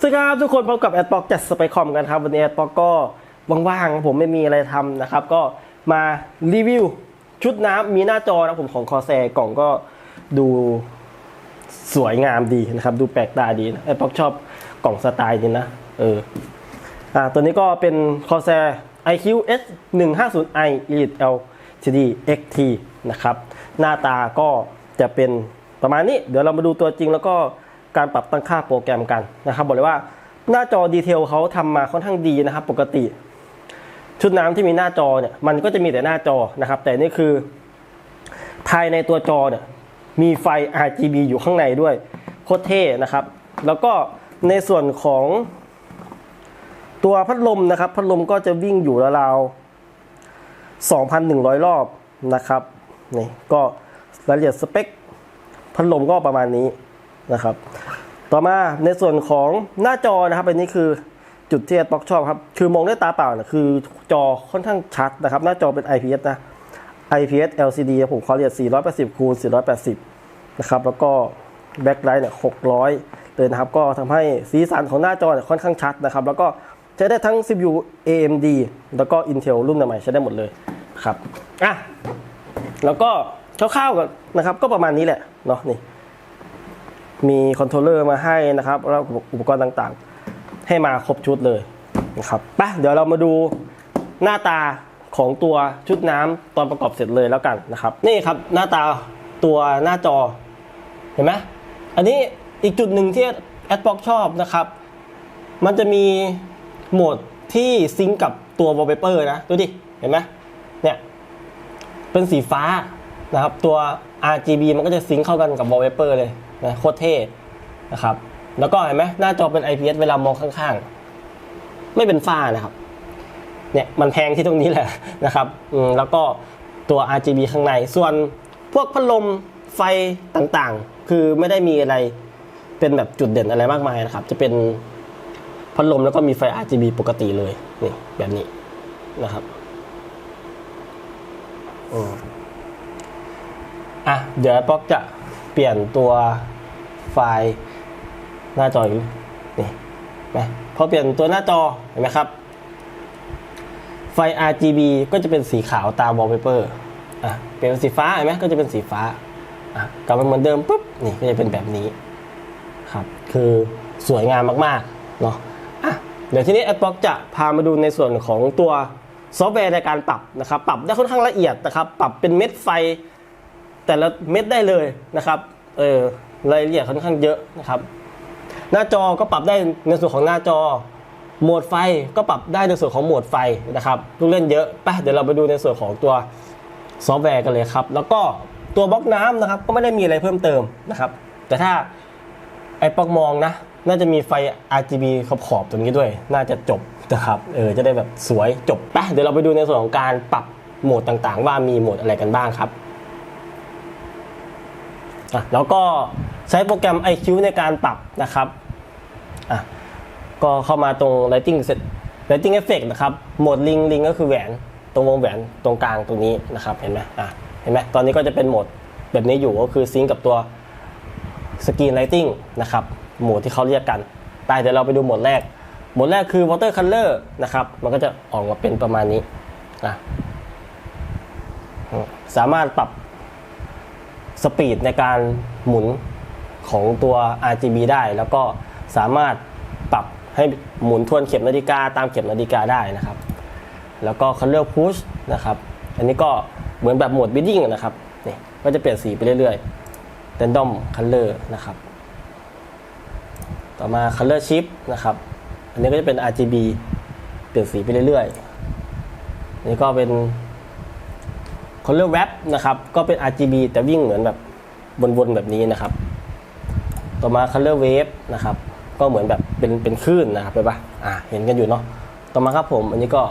สวัสดีครับทุกคนพบกับแอดบ็อกจัดสไปคอมกันครับ วันนี้แอดบ็อกก็ว่างๆผมไม่มีอะไรทำนะครับ ก็มารีวิวชุดน้ำมีหน้าจอนะผมของคอแซกล่องก็ดูสวยงามดีนะครับ ดูแปลกตาดีนะแอดบ็อกชอบกล่องสไตล์นี้นะ เอออ่าตัวนี้ก็เป็นคอแซ IQ S 1 5 0 i Elite LCD XT นะครับ หน้าตาก็จะเป็นประมาณนี้ เดี๋ยวเรามาดูตัวจริงแล้วก็ การปรับตั้งค่าโปรแกรมกันนะครับ บอกเลยว่าหน้าจอดีเทลเขาทำมาค่อนข้างดีนะครับ ปกติ ชุดน้ำที่มีหน้าจอเนี่ยมันก็จะมีแต่หน้าจอนะครับ แต่นี่คือ ภายในตัวจอเนี่ยมีไฟ RGB อยู่ข้างในด้วยโคตรเท่นะครับ แล้วก็ในส่วนของตัวพัดลมนะครับ พัดลมก็จะวิ่งอยู่ราวๆ2,100 รอบนะครับนี่ก็รายละเอียดสเปคพัดลมก็ประมาณนี้ นะครับ ต่อมาในส่วนของหน้าจอนะครับอันนี้คือจุดที่แอดบ็อกชอบครับ คือมองด้วยตาเปล่านะคือจอค่อนข้างชัดนะครับ หน้าจอเป็น IPS นะ IPS LCD ผมความละเอียด480คูณ480 นะครับ แล้วก็แบ็คไลท์เนี่ย600 เลยนะครับ ก็ทำให้สีสันของหน้าจอเนี่ยค่อนข้างชัดนะครับ แล้วก็ใช้ได้ทั้ง CPU AMD แล้วก็ Intel รุ่นใหม่ใช้ได้หมดเลยครับ อะ แล้วก็คร่าวๆกันนะครับ ก็ประมาณนี้แหละ เนาะนี่ มีคอนโทรลเลอร์มาให้นะครับแล้วอุปกรณ์ต่างๆ ให้มาครบชุดเลยนะครับไปเดี๋ยวเรามาดูหน้าตาของตัวชุดน้ำตอนประกอบเสร็จเลยแล้วกันนะครับ นี่ครับหน้าตาตัวหน้าจอเห็นไหมอันนี้อีกจุดหนึ่งที่แอดบ็อกชอบนะครับ มันจะมีโหมดที่ซิงกับตัววอลเปเปอร์นะดูดิ เห็นไหมเนี่ยเป็นสีฟ้านะครับ ตัว RGB มันก็จะซิงค์เข้ากันกับ wallpaper เลย นะโคตรเท่นะครับ แล้วก็เห็นไหมหน้าจอเป็น IPS เวลามองข้างๆ ไม่เป็นฝ้านะครับ เนี่ยมันแพงที่ตรงนี้แหละนะครับอืแล้วก็ตัว RGB ข้างใน ส่วนพวกพัดลมไฟต่างๆ คือไม่ได้มีอะไรเป็นแบบจุดเด่นอะไรมากมายนะครับ จะเป็นพัดลมแล้วก็มีไฟ RGB ปกติเลยนี่แบบนี้นะครับอะ เดี๋ยวป๊อกจะ ปลี่ยนตัวไฟล์หน้าจออีกนี่นะพอเปลี่ยนตัวหน้าจอเห็นไหมครับ ไฟ RGB ก็จะเป็นสีขาวตาม wallpaper อะเปลี่ยนเป็นสีฟ้าเห็นไหมก็จะเป็นสีฟ้าอะกลับมาเหมือนเดิมปุ๊บนี่ก็จะเป็นแบบนี้ครับ คือสวยงามมากๆเนาะอะเดี๋ยวทีนี้ Adblock จะพามาดูในส่วนของตัวซอฟต์แวร์ในการปรับนะครับ ปรับได้ค่อนข้างละเอียดนะครับ ปรับเป็นเม็ดไฟ แต่ละเม็ดได้เลยนะครับเออรายละเอียดค่อนข้างเยอะนะครับหน้าจอก็ปรับได้ในส่วนของหน้าจอโหมดไฟก็ปรับได้ในส่วนของโหมดไฟนะครับลูกเล่นเยอะไปเดี๋ยวเราไปดูในส่วนของตัวซอฟต์แวร์กันเลยครับ แล้วก็ตัวบล็อกน้ำนะครับ ก็ไม่ได้มีอะไรเพิ่มเติมนะครับ แต่ถ้าไอ้ปอกมองนะ น่าจะมีไฟ RGB ขอบขอบๆตรงนี้ด้วย น่าจะจบนะครับเออจะได้แบบสวยจบไปเดี๋ยวเราไปดูในส่วนของการปรับโหมดต่างๆ ว่ามีโหมดอะไรกันบ้างครับ อะแล้วก็ใช้โปรแกรม IQ ในการปรับนะครับอะก็เข้ามาตรง Lighting Set Lighting Effect นะครับโหมดลิงลิงก็คือแหวนตรงวงแหวนตรงกลางตรงนี้นะครับเห็นไหมอะเห็นไหมตอนนี้ก็จะเป็นโหมดแบบนี้อยู่ก็คือซิงกับตัว Screen Lighting นะครับโหมดที่เขาเรียกกันไปเดี๋ยวเราไปดูโหมดแรกโหมดแรกคือ Water Color นะครับ มันก็จะออกมาเป็นประมาณนี้อะสามารถปรับ สปีดในการหมุนของตัว RGB ได้ แล้วก็สามารถปรับให้หมุนทวนเข็มนาฬิกาตามเข็มนาฬิกาได้นะครับ แล้วก็ color push นะครับ อันนี้ก็เหมือนแบบโหมด bidding นะครับนี่ก็จะเปลี่ยนสีไปเรื่อยๆ random color นะครับ ต่อมา color shift นะครับ อันนี้ก็จะเป็น RGB เปลี่ยนสีไปเรื่อยๆอันนี้ก็เป็น Color Wrap นะครับ ก็เป็น RGB แต่วิ่งเหมือนแบบวนๆแบบนี้นะครับ ต่อมา Color Wave นะครับ ก็เหมือนแบบเป็นเป็นคลื่นนะครับไปปะอ่าเห็นกันอยู่เนาะ ต่อมาครับผม อันนี้ก็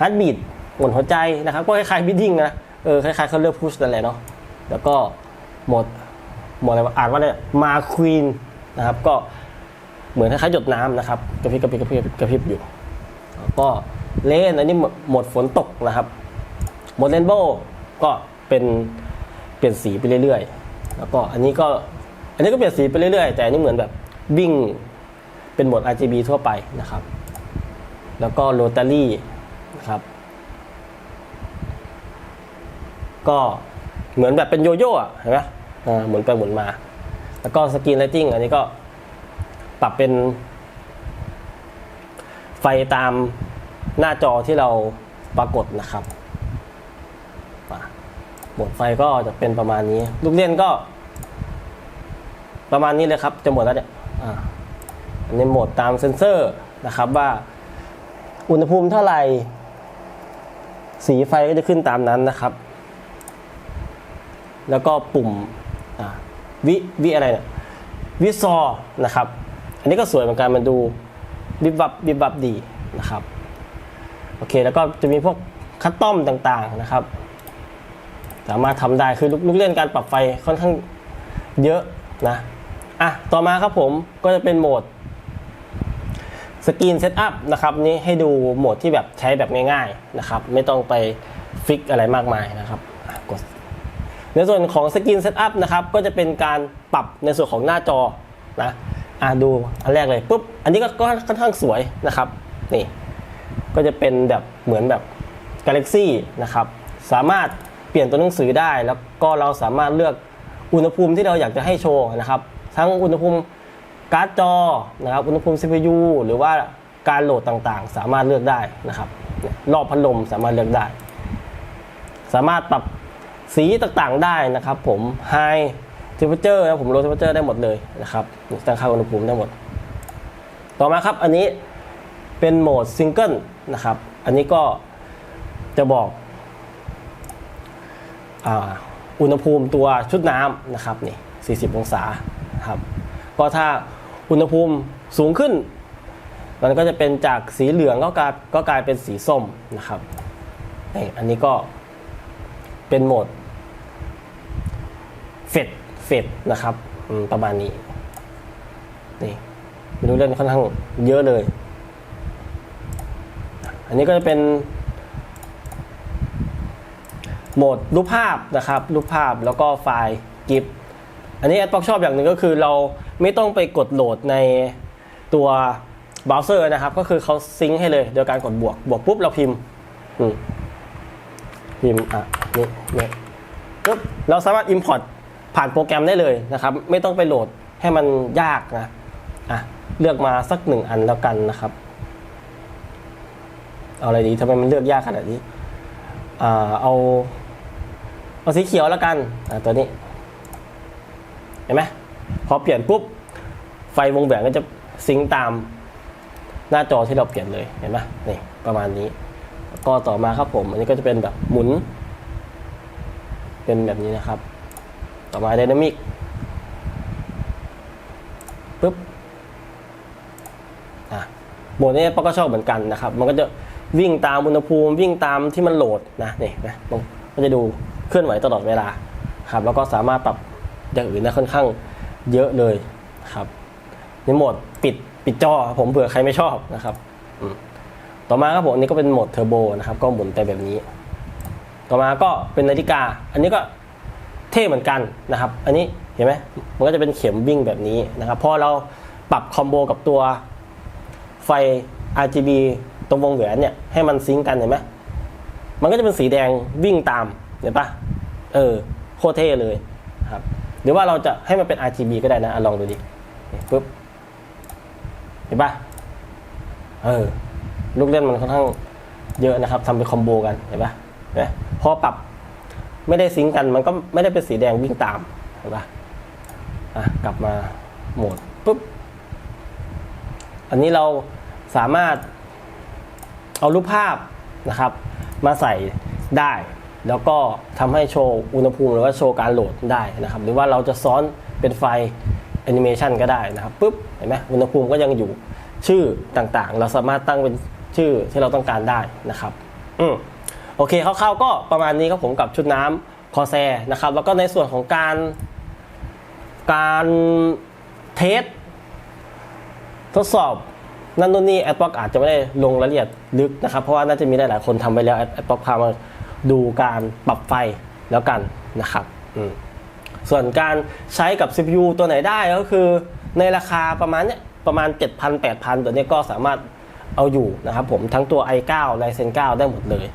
Heartbeat หมุนหัวใจนะครับ ก็คล้ายๆ Beating นะ เออ คล้ายๆ Color Push นั่นแหละเนาะ แล้วก็โหมดโหมดอะไรวะ อ่านว่าเนี่ย มาควีนนะครับ ก็เหมือนคล้ายๆ หยดน้ำนะครับ กระพริบกระพริบกระพริบกระพริบอยู่ แล้วก็เลนอันนี้หมดฝนตกนะครับ หมดเรนโบก็เป็นเปลี่ยนสีไปเรื่อยๆ แล้วก็อันนี้ก็อันนี้ก็เปลี่ยนสีไปเรื่อยๆ แต่อันนี้เหมือนแบบวิ่งเป็นโหมด RGB ทั่วไปนะครับ แล้วก็โรตารี่นะครับ ก็เหมือนแบบเป็นโยโย่เห็นไหมอ่าหมุนไปหมุนมา แล้วก็สกรีนไลติ้งอันนี้ก็ปรับเป็น ไฟตามหน้าจอที่เราปรากฏนะครับ หมดไฟก็จะเป็นประมาณนี้ ลูกเล่นก็ ประมาณนี้เลยครับ จะหมดแล้วเนี่ยอ่าอันนี้โหมดตามเซ็นเซอร์นะครับว่า อุณหภูมิเท่าไหร่ สีไฟก็จะขึ้นตามนั้นนะครับ แล้วก็ปุ่มวิวิอะไรเนี่ยวิซอนะครับ อันนี้ก็สวยเหมือนกันมันดูบิบบับบิบบับดีนะครับ โอเคแล้วก็จะมีพวกคัสตอมต่างๆนะครับ สามารถทำได้คือลูกเล่นการปรับไฟค่อนข้างเยอะนะอะต่อมาครับผมก็จะเป็นโหมดสกรีนเซตอัพนะครับนี่ให้ดูโหมดที่แบบใช้แบบง่ายๆนะครับไม่ต้องไปฟิกอะไรมากมายนะครับกดในส่วนของสกรีนเซตอัพนะครับก็จะเป็นการปรับในส่วนของหน้าจอนะอะดูอันแรกเลยปุ๊บอันนี้ก็ค่อนข้างสวยนะครับนี่ก็จะเป็นแบบเหมือนแบบ Galaxy นะครับสามารถ ลี่ยนตัวหนังสือได้ แล้วก็เราสามารถเลือกอุณหภูมิที่เราอยากจะให้โชว์นะครับ ทั้งอุณหภูมิการ์ดจอนะครับ อุณหภูมิ CPU หรือว่าการโหลดต่างๆ สามารถเลือกได้นะครับ รอบพัดลมสามารถเลือกได้ สามารถปรับสีต่างๆได้นะครับผม High Temperature นะผม Low Temperature ได้หมดเลยนะครับตั้งค่าอุณหภูมิได้หมด ต่อมาครับอันนี้เป็นโหมดซิงเกิลนะครับ อันนี้ก็จะบอก อุณหภูมิตัวชุดน้ำนะครับนี่40 องศาครับก็ถ้าอุณหภูมิสูงขึ้น มันก็จะเป็นจากสีเหลืองก็กลายก็กลายเป็นสีส้มนะครับนี่อันนี้ก็เป็นโหมดเฟดเฟดนะครับประมาณนี้นี่เมนูเล่นค่อนข้างเยอะเลย อันนี้ก็จะเป็น โหมดรูปภาพนะครับรูปภาพแล้วก็ไฟล์กิฟอันนี้แอดบ็อกชอบอย่างหนึ่งก็คือเราไม่ต้องไปกดโหลดในตัวเบราว์เซอร์นะครับ ก็คือเขาซิงค์ให้เลยโดยการกดบวก บวกปุ๊บเราพิมพ์อืมพิมพ์อะนี่นี่ปุ๊บเราสามารถ Import ผ่านโปรแกรมได้เลยนะครับ ไม่ต้องไปโหลดให้มันยากนะอะเลือกมาสักหนึ่งอันแล้วกันนะครับ เอาอะไรดีทำไมมันเลือกยากขนาดนี้อ่าเอา เอาสีเขียวแล้วกันอ่าตัวนี้ เห็นไหมพอเปลี่ยนปุ๊บ ไฟวงแหวนก็จะซิงตามหน้าจอที่เราเปลี่ยนเลย เห็นไหมนี่ประมาณนี้ ก็ต่อมาครับผม อันนี้ก็จะเป็นแบบหมุน เป็นแบบนี้นะครับ ต่อมาไดนามิกปุ๊บอะโหมดนี้ปอกก็ชอบเหมือนกันนะครับ มันก็จะวิ่งตามอุณหภูมิวิ่งตามที่มันโหลดนะนี่นะมันจะดู เคลื่อนไหวตลอดเวลาครับแล้วก็สามารถปรับอย่างอื่นได้ค่อนข้างเยอะเลยครับในโหมดปิดปิดจอผมเผื่อใครไม่ชอบนะครับต่อมาครับผมอันนี้ก็เป็นโหมดเทอร์โบนะครับก็หมุนไปแบบนี้ ต่อมาก็เป็นนาฬิกา อันนี้ก็เท่เหมือนกันนะครับ อันนี้เห็นไหมมันก็จะเป็นเข็มวิ่งแบบนี้นะครับพอเราปรับคอมโบกับตัวไฟ RGB ตรงวงแหวนเนี่ยให้มันซิงก์กันเห็นไหมมันก็จะเป็นสีแดงวิ่งตาม เห็นปะเออโคตรเท่เลยครับ หรือว่าเราจะให้มันเป็น RGB ก็ได้นะอลองดูดิปุ๊บเห็นปะเออลูกเล่นมันค่อนข้างเยอะนะครับทำเป็นคอมโบกันเห็นปะเห็นพอปรับไม่ได้ซิงก์กันมันก็ไม่ได้เป็นสีแดงวิ่งตามเห็นปะอะกลับมาโหมดปุ๊บอันนี้เราสามารถเอารูปภาพนะครับ มาใส่ได้ แล้วก็ทำให้โชว์อุณหภูมิหรือว่าโชว์การโหลดได้นะครับ หรือว่าเราจะซ้อนเป็นไฟแอนิเมชันก็ได้นะครับปุ๊บเห็นไหมอุณหภูมิก็ยังอยู่ชื่อต่างๆ เราสามารถตั้งเป็นชื่อที่เราต้องการได้นะครับอืมโอเคคร่าวๆก็ประมาณนี้ครับผมกับชุดน้ำคอแซนะครับ แล้วก็ในส่วนของการการเทสทดสอบนั่นนู่นนี่แอดบ็อกอาจจะไม่ได้ลงรายละเอียดลึกนะครับ เพราะว่าน่าจะมีหลายๆคนทำไปแล้วแอดบ็อกพามา ดูการปรับไฟแล้วกันนะครับส่วนการใช้กับ CPU ตัวไหนได้ก็คือในราคาประมาณเนี้ยประมาณ 7,000 8,000 ตัวนี้ก็สามารถเอาอยู่นะครับผมทั้งตัว i9 Ryzen 9ได้หมดเลย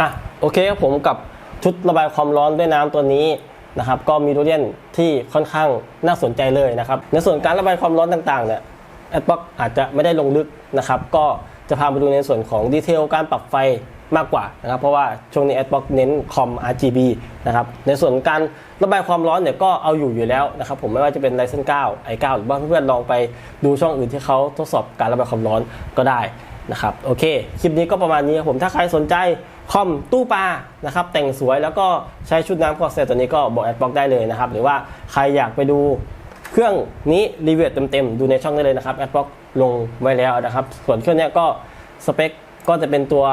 อะโอเคครับผมกับชุดระบายความร้อนด้วยน้ำตัวนี้นะครับก็มีดูเรียนที่ค่อนข้างน่าสนใจเลยนะครับในส่วนการระบายความร้อนต่างๆเนี่ยแอดบ็อกอาจจะไม่ได้ลงลึกนะครับก็จะพามาดูในส่วนของดีเทลการปรับไฟ มากกว่านะครับเพราะว่าช่วงนี้แอดบ็อกเน้นคอม RGB นะครับในส่วนการระบายความร้อนเนี่ยก็เอาอยู่อยู่แล้วนะครับผมไม่ว่าจะเป็น Ryzen 9 i9 หรือว่าเพื่อนๆลองไปดูช่องอื่นที่เขาทดสอบการระบายความร้อนก็ได้นะครับโอเค คลิปนี้ก็ประมาณนี้ครับผมถ้าใครสนใจคอมตู้ปลานะครับแต่งสวยแล้วก็ใช้ชุดน้ำคอเซตตัวนี้ก็บอกแอดบล็อกได้เลยนะครับหรือว่าใครอยากไปดูเครื่องนี้รีวิวเต็มๆ ดูในช่องได้เลยนะครับแอดบล็อกลงไว้แล้วนะครับ ส่วนเครื่องนี้ก็สเปคก็จะเป็นตัว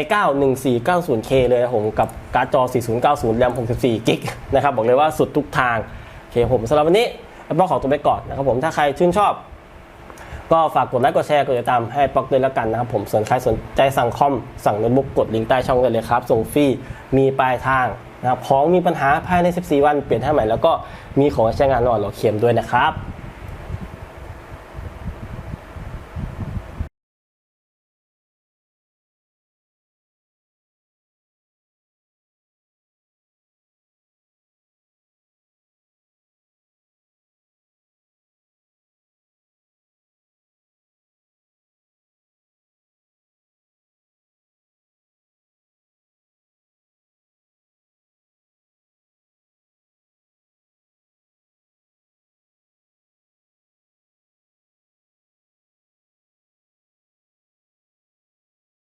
i9 1490K เลยครับผมกับการ์ดจอ 4090 แรม 64กิกนะครับบอกเลยว่าสุดทุกทางโอเคผมสำหรับวันนี้แอดบล็อกขอตัวไปก่อนนะครับผมถ้าใครชื่นชอบ ก็ฝากกดไลค์กดแชร์กดติดตามให้ป๊อกด้วยแล้วกันนะครับผมส่วนใครสนใจสั่งคอม สั่งโน้ตบุ๊กกดลิงก์ใต้ช่องได้เลยครับส่งฟรีมีปลายทางนะครับของมีปัญหาภายใน 14 วันเปลี่ยนให้ใหม่แล้วก็มีของใช้งานระหว่างรอเคลมด้วยนะครับ